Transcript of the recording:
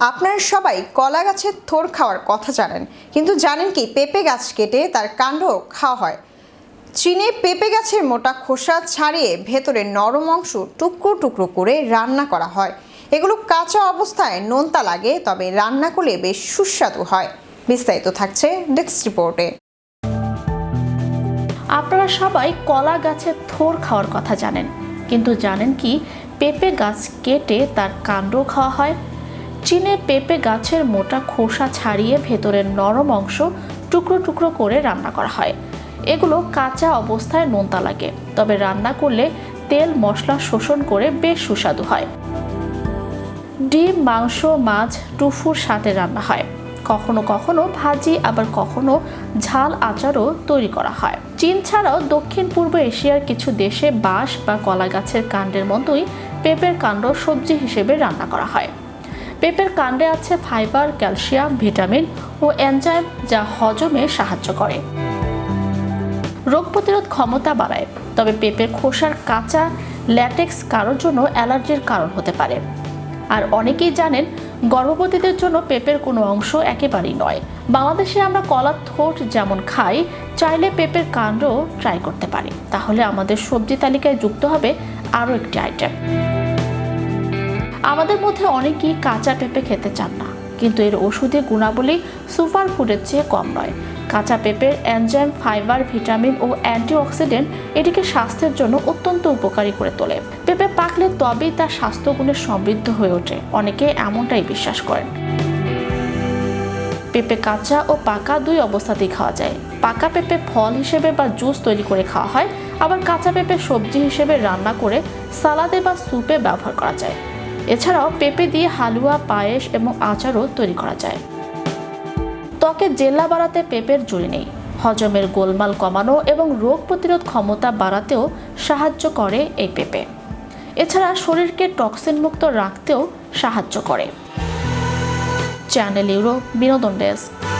আপনারা সবাই কলা গাছের থোর খাওয়ার কথা জানেন, কিন্তু জানেন কি পেঁপে গাছ কেটে তার কাণ্ড খাওয়া হয়। চীনে পেঁপে গাছের মোটা খোসা ছাড়িয়ে ভেতরে নরম অংশ টুকরো টুকরো করে রান্না করা হয়। এগুলো কাঁচা অবস্থায় নোনতা লাগে, তবে রান্না করলে বেশ সুস্বাদু হয়। বিস্তারিত থাকছে ডেস্ক রিপোর্টে। আপনারা সবাই কলা গাছের থোর খাওয়ার কথা জানেন, কিন্তু জানেন কি পেঁপে গাছ কেটে তার কাণ্ড খাওয়া হয়? চীনে পেঁপে গাছের মোটা খোসা ছাড়িয়ে ভেতরের নরম অংশ টুকরো টুকরো করে রান্না করা হয়। এগুলো কাঁচা অবস্থায় নোনতা লাগে, তবে রান্না করলে তেল, মশলা শোষণ করে বেশ সুস্বাদু হয়। ডিম, মাংস, মাছ টুফুর সাথে রান্না হয়। কখনো কখনো ভাজি, আবার কখনো ঝাল আচারও তৈরি করা হয়। চীন ছাড়াও দক্ষিণ পূর্ব এশিয়ার কিছু দেশে বাঁশ বা কলা গাছের কাণ্ডের মতোই পেঁপের কাণ্ড সবজি হিসেবে রান্না করা হয়। পেঁপের কাণ্ডে আছে ফাইবার, ক্যালসিয়াম, ভিটামিন ও এনজাইম যা হজমে সাহায্য করে। রোগ প্রতিরোধ ক্ষমতা বাড়ায়, তবে পেঁপের খোসার কাঁচা ল্যাটেক্স কারোর জন্য অ্যালার্জির কারণ হতে পারে। আর অনেকেই জানেন, গর্ভবতীদের জন্য পেঁপের কোনো অংশ একেবারেই নয়। বাংলাদেশে আমরা কলার থোট যেমন খাই, চাইলে পেঁপের কাণ্ডও ট্রাই করতে পারি। তাহলে আমাদের সবজি তালিকায় যুক্ত হবে আরও একটি আইটেম আমাদের মধ্যে অনেকেই কাঁচা পেঁপে খেতে চান না, কিন্তু এর ওষুধের গুণাবলী সুপার ফুডের চেয়ে কম নয়। কাঁচা পেঁপের এনজাইম, ফাইবার, ভিটামিন ও অ্যান্টিঅক্সিডেন্ট এটিকে স্বাস্থ্যের জন্য অত্যন্ত উপকারী করে তোলে। পেঁপে পাকলে তবেই তার স্বাস্থ্যগুণে সমৃদ্ধ হয়ে ওঠে, অনেকে এমনটাই বিশ্বাস করেন। পেঁপে কাঁচা ও পাকা দুই অবস্থাতেই খাওয়া যায়। পাকা পেঁপে ফল হিসেবে বা জুস তৈরি করে খাওয়া হয়, আবার কাঁচা পেঁপে সবজি হিসেবে রান্না করে সালাদে বা স্যুপে ব্যবহার করা যায়। এছাড়াও পেঁপে দিয়ে হালুয়া, পায়েস এবং আচারও তৈরি করা যায়। ত্বকে জেল্লা বাড়াতে পেঁপের জুড়ি নেই। হজমের গোলমাল কমানো এবং রোগ প্রতিরোধ ক্ষমতা বাড়াতেও সাহায্য করে এই পেঁপে। এছাড়া শরীরকে টক্সিন মুক্ত রাখতেও সাহায্য করে। চ্যানেল ইউরো, বিনোদন ডেস্ক।